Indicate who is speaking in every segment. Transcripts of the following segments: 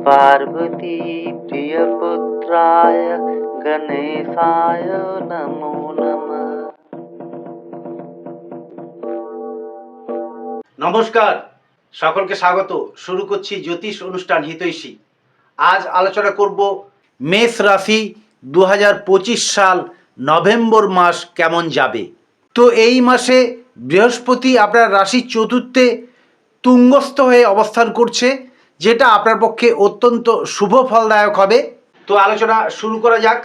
Speaker 1: पार्वती प्रियपुत्राय गणेशाय नमो नमः
Speaker 2: নমস্কার সকলকে স্বাগত শুরু করছি জ্যোতিষ অনুষ্ঠান হিতৈষী আজ আলোচনা করব মেষ রাশি দু সাল নভেম্বর মাস কেমন যাবে তো এই মাসে বৃহস্পতি আপনার রাশির চতুর্থে তুঙ্গস্থ হয়ে অবস্থান করছে যেটা আপনার পক্ষে অত্যন্ত শুভ ফলদায়ক হবে। তো আলোচনা শুরু করা যাক।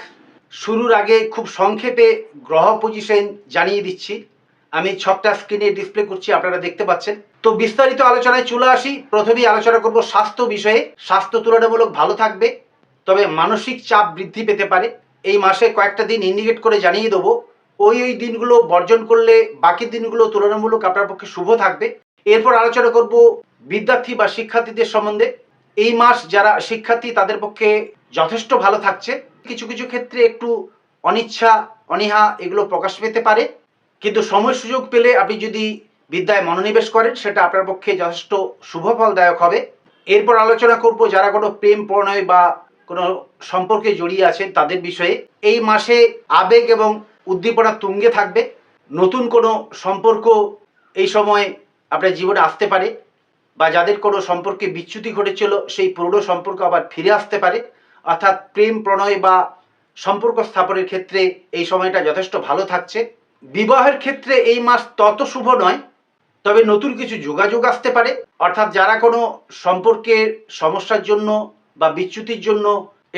Speaker 2: শুরুর আগে খুব সংক্ষেপে গ্রহ পজিশন জানিয়ে দিচ্ছি। আমি ছকটা স্ক্রিনে ডিসপ্লে করছি, আপনারা দেখতে পাচ্ছেন। তো বিস্তারিত আলোচনায় চলে আসি। প্রথমেই আলোচনা করব স্বাস্থ্য বিষয়ে। স্বাস্থ্য তুলনামূলক ভালো থাকবে, তবে মানসিক চাপ বৃদ্ধি পেতে পারে। এই মাসে কয়েকটা দিন ইন্ডিকেট করে জানিয়ে দেবো। ওই ওই দিনগুলো বর্জন করলে বাকি দিনগুলো তুলনামূলক আপনার পক্ষে শুভ থাকবে। এরপর আলোচনা করব বিদ্যার্থী বা শিক্ষার্থীদের সম্বন্ধে। এই মাস যারা শিক্ষার্থী, তাদের পক্ষে যথেষ্ট ভালো থাকছে। কিছু কিছু ক্ষেত্রে একটু অনিচ্ছা, অনীহা এগুলো প্রকাশ পেতে পারে। কিন্তু সময় সুযোগ পেলে আপনি যদি বিদ্যায় মনোনিবেশ করেন, সেটা আপনার পক্ষে যথেষ্ট শুভ ফলদায়ক হবে। এরপর আলোচনা করব যারা কোনো প্রেম প্রণয় বা কোনো সম্পর্কে জড়িয়ে আছেন, তাদের বিষয়ে। এই মাসে আবেগ এবং উদ্দীপনা তুঙ্গে থাকবে। নতুন কোনো সম্পর্ক এই সময় আপনার জীবনে আসতে পারে বা যাদের কোনো সম্পর্কে বিচ্যুতি ঘটেছিল, সেই পুরনো সম্পর্ক আবার ফিরে আসতে পারে। অর্থাৎ প্রেম, প্রণয় বা সম্পর্ক স্থাপনের ক্ষেত্রে এই সময়টা যথেষ্ট ভালো থাকছে। বিবাহের ক্ষেত্রে এই মাস তত শুভ নয়, তবে নতুন কিছু যোগাযোগ আসতে পারে। অর্থাৎ যারা কোনো সম্পর্কের সমস্যার জন্য বা বিচ্যুতির জন্য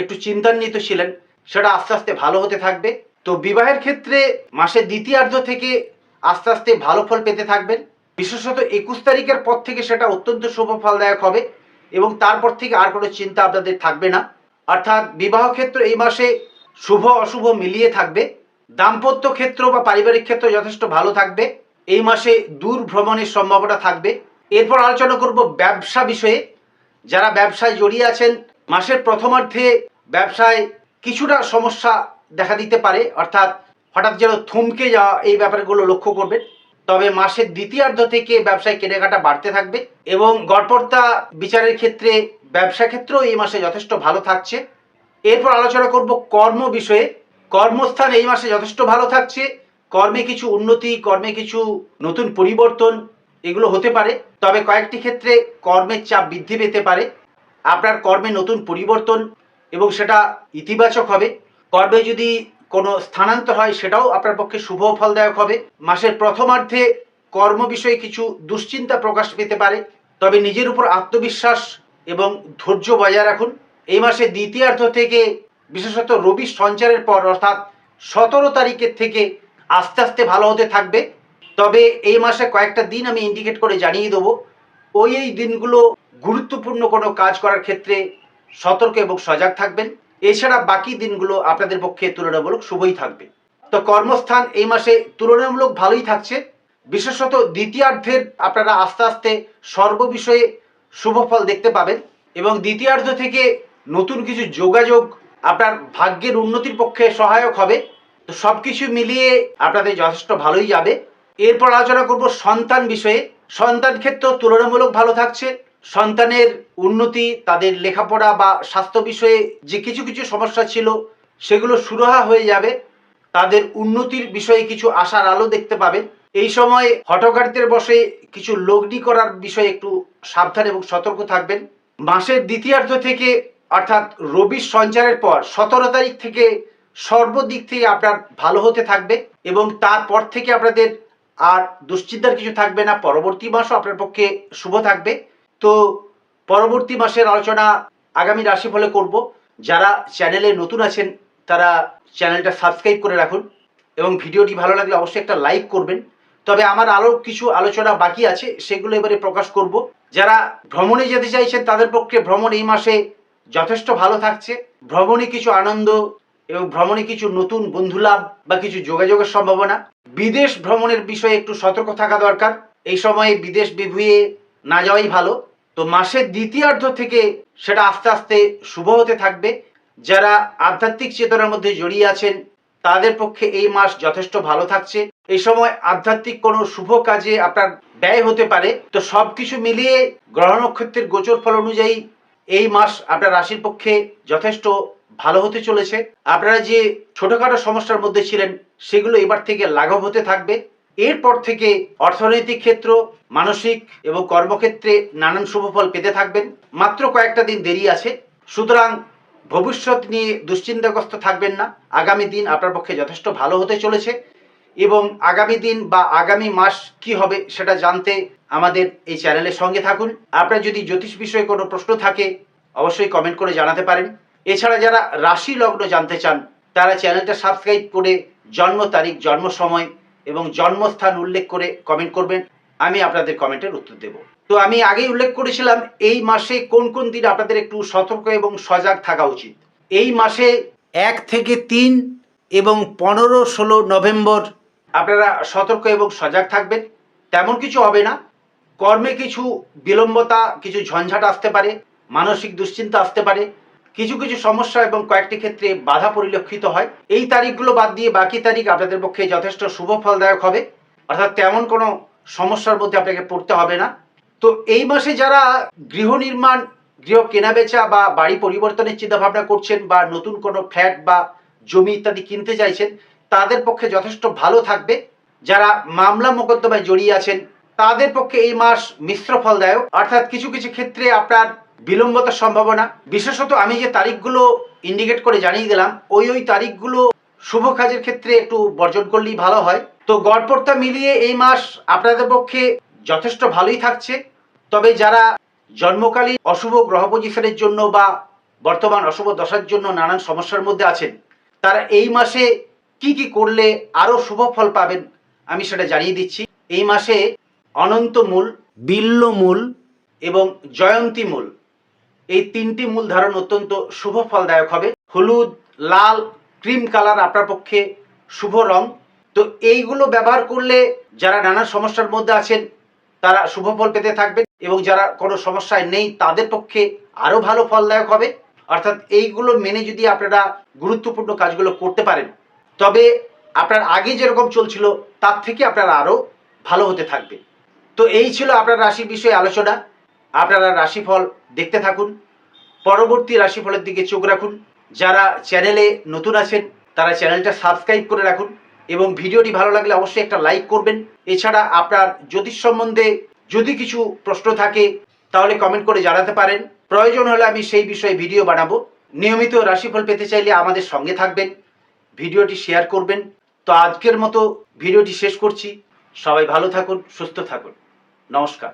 Speaker 2: একটু চিন্তান্বিত ছিলেন, সেটা আস্তে আস্তে ভালো হতে থাকবে। তো বিবাহের ক্ষেত্রে মাসের দ্বিতীয়ার্ধ থেকে আস্তে আস্তে ভালো ফল পেতে থাকবেন। বিশেষত একুশ তারিখের পর থেকে সেটা অত্যন্ত শুভ ফলদায়ক হবে এবং তারপর থেকে আর কোনো চিন্তা আপনাদের থাকবে না। অর্থাৎ বিবাহ ক্ষেত্র এই মাসে শুভ অশুভ মিলিয়ে থাকবে। দাম্পত্য ক্ষেত্র বা পারিবারিক ক্ষেত্র যথেষ্ট ভালো থাকবে। এই মাসে দূর ভ্রমণের সম্ভাবনা থাকবে। এরপর আলোচনা করব ব্যবসা বিষয়ে। যারা ব্যবসায় জড়িয়ে আছেন, মাসের প্রথমার্ধে ব্যবসায় কিছুটা সমস্যা দেখা দিতে পারে। অর্থাৎ হঠাৎ যেন থমকে যাওয়া এই ব্যাপারগুলো লক্ষ্য করবেন। তবে মাসের দ্বিতীয়ার্ধ থেকে ব্যবসায় কেনাকাটা বাড়তে থাকবে এবং গড়পড়তা বিচারের ক্ষেত্রে, ব্যবসা ক্ষেত্রেও এই মাসে যথেষ্ট ভালো থাকছে। এরপর আলোচনা করব কর্ম বিষয়ে। কর্মস্থান এই মাসে যথেষ্ট ভালো থাকছে। কর্মে কিছু উন্নতি, কর্মে কিছু নতুন পরিবর্তন এগুলো হতে পারে। তবে কয়েকটি ক্ষেত্রে কর্মের চাপ বৃদ্ধি পেতে পারে। আপনার কর্মে নতুন পরিবর্তন এবং সেটা ইতিবাচক হবে। কর্মে যদি কোনো স্থানান্তর হয় সেটাও আপনার পক্ষে শুভ ফলদায়ক হবে। মাসের প্রথমার্ধে কর্ম বিষয়ে কিছু দুশ্চিন্তা প্রকাশ পেতে পারে। তবে নিজের উপর আত্মবিশ্বাস এবং ধৈর্য বজায় রাখুন। এই মাসে দ্বিতীয়ার্ধ থেকে বিশেষত রবি সঞ্চারের পর, অর্থাৎ সতেরো তারিখের থেকে আস্তে আস্তে ভালো হতে থাকবে। তবে এই মাসে কয়েকটা দিন আমি ইন্ডিকেট করে জানিয়ে দেবো। ওই এই দিনগুলো গুরুত্বপূর্ণ কোনো কাজ করার ক্ষেত্রে সতর্ক এবং সজাগ থাকবেন। এছাড়া বাকি দিনগুলো আপনাদের পক্ষে তুলনামূলক শুভই থাকবে। তো কর্মস্থান এই মাসে তুলনামূলক ভালোই থাকছে। বিশেষত দ্বিতীয়ার্ধের আপনারা আস্তে আস্তে সর্ববিষয়ে শুভ ফল দেখতে পাবেন এবং দ্বিতীয়ার্ধ থেকে নতুন কিছু যোগাযোগ আপনার ভাগ্যের উন্নতির পক্ষে সহায়ক হবে। তো সব কিছু মিলিয়ে আপনাদের যথেষ্ট ভালোই যাবে। এরপর আলোচনা করব সন্তান বিষয়ে। সন্তান ক্ষেত্র তুলনামূলক ভালো থাকছে। সন্তানের উন্নতি, তাদের লেখাপড়া বা স্বাস্থ্য বিষয়ে যে কিছু কিছু সমস্যা ছিল, সেগুলো সুরাহা হয়ে যাবে। তাদের উন্নতির বিষয়ে কিছু আশার আলো দেখতে পাবেন এই সময় হটকারিতের বসে কিছু লগ্নি করার বিষয়ে একটু সাবধান এবং সতর্ক থাকবেন। মাসের দ্বিতীয়ার্ধ থেকে, অর্থাৎ রবির সঞ্চারের পর, সতেরো তারিখ থেকে সর্বদিক থেকে আপনার ভালো হতে থাকবে এবং তারপর থেকে আপনাদের আর দুশ্চিন্তার কিছু থাকবে না। পরবর্তী মাসও আপনার পক্ষে শুভ থাকবে। তো পরবর্তী মাসের আলোচনা আগামী রাশিফলে করব। যারা চ্যানেলে নতুন আছেন, তারা চ্যানেলটা সাবস্ক্রাইব করে রাখুন এবং ভিডিওটি ভালো লাগলে অবশ্যই একটা লাইক করবেন। তবে আমার আরও কিছু আলোচনা বাকি আছে, সেগুলো এবারে প্রকাশ করব। যারা ভ্রমণে যেতে চাইছেন, তাদের পক্ষে ভ্রমণ এই মাসে যথেষ্ট ভালো থাকছে। ভ্রমণে কিছু আনন্দ এবং ভ্রমণে কিছু নতুন বন্ধু লাভ বা কিছু যোগাযোগের সম্ভাবনা। বিদেশ ভ্রমণের বিষয়ে একটু সতর্ক থাকা দরকার। এই সময়ে বিদেশ বিভুয়ে না যাওয়াই ভালো। তো মাসের দ্বিতীয়ার্ধ থেকে সেটা আস্তে আস্তে শুভ হতে থাকবে। যারা আধ্যাত্মিক চেতনার মধ্যে জড়িয়ে আছেন, তাদের পক্ষে এই মাস যথেষ্ট ভালো থাকছে। এই সময় আধ্যাত্মিক কোনো শুভ কাজে আপনার ব্যয় হতে পারে। তো সব কিছু মিলিয়ে গ্রহ নক্ষত্রের গোচর ফল অনুযায়ী এই মাস আপনার রাশির পক্ষে যথেষ্ট ভালো হতে চলেছে। আপনারা যে ছোটখাটো সমস্যার মধ্যে ছিলেন, সেগুলো এবার থেকে লাঘব হতে থাকবে। এরপর থেকে অর্থনৈতিক ক্ষেত্র, মানসিক এবং কর্মক্ষেত্রে নানান শুভফল পেতে থাকবেন। মাত্র কয়েকটা দিন দেরি আছে। সুতরাং ভবিষ্যৎ নিয়ে দুশ্চিন্তাগ্রস্ত থাকবেন না। আগামী দিন আপনার পক্ষে যথেষ্ট ভালো হতে চলেছে এবং আগামী দিন বা আগামী মাস কি হবে সেটা জানতে আমাদের এই চ্যানেলের সঙ্গে থাকুন। আপনার যদি জ্যোতিষ বিষয়ে কোনো প্রশ্ন থাকে, অবশ্যই কমেন্ট করে জানাতে পারেন। এছাড়া যারা রাশি লগ্ন জানতে চান, তারা চ্যানেলটা সাবস্ক্রাইব করে জন্ম তারিখ, জন্ম সময় এবং জন্মস্থান উল্লেখ করে কমেন্ট করবেন। আমি আপনাদের কমেন্টের উত্তর দেব। তো আমি আগেই উল্লেখ করেছিলাম, এই মাসে কোন কোন দিন আপনাদের একটু সতর্ক এবং সজাগ থাকা উচিত? এই মাসে এক থেকে তিন এবং পনেরো, ষোলো নভেম্বর আপনারা সতর্ক এবং সজাগ থাকবেন। তেমন কিছু হবে না। কর্মে কিছু বিলম্বতা, কিছু ঝঞ্ঝাট আসতে পারে, মানসিক দুশ্চিন্তা আসতে পারে। কিছু কিছু সমস্যা এবং কয়েকটি ক্ষেত্রে বাধা পরিলক্ষিত হয়। এই তারিখগুলো বাদ দিয়ে বাকি তারিখ আপনাদের পক্ষে যথেষ্ট শুভ ফলদায়ক হবে। অর্থাৎ তেমন কোনো সমস্যার মধ্যে আপনাকে পড়তে হবে না। তো এই মাসে যারা গৃহ নির্মাণ, গৃহ কেনাবেচা বা বাড়ি পরিবর্তনের চিন্তা ভাবনা করছেন বা নতুন কোনো ফ্ল্যাট বা জমি ইত্যাদি কিনতে চাইছেন, তাদের পক্ষে যথেষ্ট ভালো থাকবে। যারা মামলা মোকদ্দমায় জড়িয়ে আছেন, তাদের পক্ষে এই মাস মিশ্র ফলদায়ক অর্থাৎ কিছু কিছু ক্ষেত্রে আপনার বিলম্বতার সম্ভাবনা। বিশেষত আমি যে তারিখগুলো ইন্ডিকেট করে জানিয়ে দিলাম, ওই ওই তারিখগুলো শুভ কাজের ক্ষেত্রে একটু বর্জন করলেই ভালো হয়। তো গড়পড়তা মিলিয়ে এই মাস আপনাদের পক্ষে যথেষ্ট ভালোই থাকছে। তবে যারা জন্মকালীন অশুভ গ্রহ পজিশনের জন্য বা বর্তমান অশুভ দশার জন্য নানান সমস্যার মধ্যে আছেন, তারা এই মাসে কি কি করলে আরও শুভ ফল পাবেন আমি সেটা জানিয়ে দিচ্ছি। এই মাসে অনন্ত মূল, বিল্ল মূল এবং জয়ন্তী মূল। এই তিনটি মূল ধারণ অত্যন্ত শুভ ফলদায়ক হবে। হলুদ, লাল, ক্রিম কালার আপনার পক্ষে শুভ রং। তো এইগুলো ব্যবহার করলে যারা নানা সমস্যার মধ্যে আছেন, তারা শুভ ফল পেতে থাকবেন এবং যারা কোনো সমস্যায় নেই, তাদের পক্ষে আরও ভালো ফলদায়ক হবে। অর্থাৎ এইগুলো মেনে যদি আপনারা গুরুত্বপূর্ণ কাজগুলো করতে পারেন, তবে আপনার আগে যেরকম চলছিল, তার থেকে আপনারা আরও ভালো হতে থাকবে তো এই ছিল আপনার রাশির বিষয়ে আলোচনা। আপনারা রাশিফল দেখতে থাকুন। পরবর্তী রাশিফলের দিকে চোখ রাখুন। যারা চ্যানেলে নতুন আছেন, তারা চ্যানেলটা সাবস্ক্রাইব করে রাখুন এবং ভিডিওটি ভালো লাগলে অবশ্যই একটা লাইক করবেন। এছাড়া আপনার জ্যোতিষ সম্বন্ধে যদি কিছু প্রশ্ন থাকে, তাহলে কমেন্ট করে জানাতে পারেন। প্রয়োজন হলে আমি সেই বিষয়ে ভিডিও বানাবো। নিয়মিত রাশিফল পেতে চাইলে আমাদের সঙ্গে থাকবেন, ভিডিওটি শেয়ার করবেন। তো আজকের মতো ভিডিওটি শেষ করছি। সবাই ভালো থাকুন, সুস্থ থাকুন। নমস্কার।